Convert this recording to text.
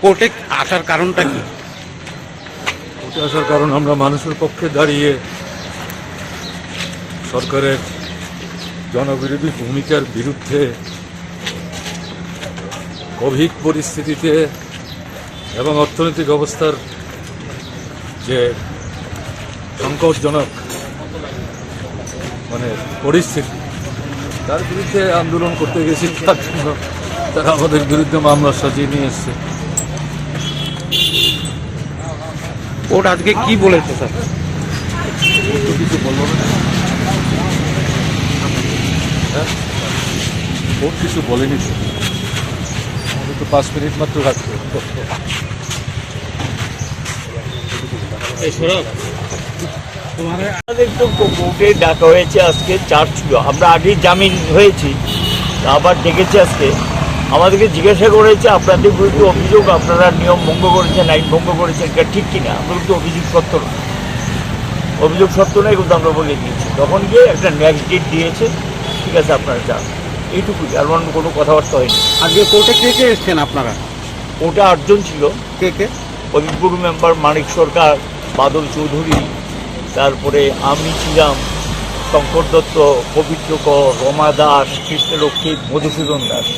কোর্টে আসার কারণটা কি? উঠে আসার কারণ আমরা মানুষের পক্ষে দাঁড়িয়ে সরকারের জনবিরোধী ভূমিকার বিরুদ্ধে কোভিড পরিস্থিতিতে এবং অর্থনৈতিক অবস্থার যে সংকটজনক মানে পরিস্থিতি, তার বিরুদ্ধে আন্দোলন করতে গেছি তার জন্য তারা আমাদের বিরুদ্ধে মামলা সাজিয়ে নিয়ে এসছে। কোর্ট আজকে কি বলেছে স্যার? ও কিছু বলব না। হ্যাঁ কিছু বলেনি তো। আমাদের তো পাঁচ মিনিট মাত্র রাখতে আমাদের তো কোর্টে ডাকা হয়েছে আজকে চার্জ ছিল আমরা আগেই জামিন হয়েছি। আবার ডেকেছে আজকে। আমাদেরকে জিজ্ঞাসা করেছে আপনাদের বিরুদ্ধে অভিযোগ আপনারা নিয়ম ভঙ্গ করেছেন আইন ভঙ্গ করেছেন এটা ঠিক কিনা? আমরা কিন্তু অভিযোগ সত্য না অভিযোগ সত্য নয় কিন্তু আমরা বলে দিয়েছি। তখন গিয়ে একটা নেক্সট ডেট দিয়েছে। ঠিক আছে আপনারা যান। এইটুকুই আর অন্য কোনো কথাবার্তা হয়নি। আজকে কোর্টে কে কে এসছেন আপনারা? ওটা আটজন ছিল। কে কে? অভিজ্ঞ মেম্বার মানিক সরকার বাদল চৌধুরী তারপরে আমি ছিলাম। শঙ্কর দত্ত পবিত্র কর রমা দাস কৃষ্ণলক্ষ্মী মধুসূদন দাস।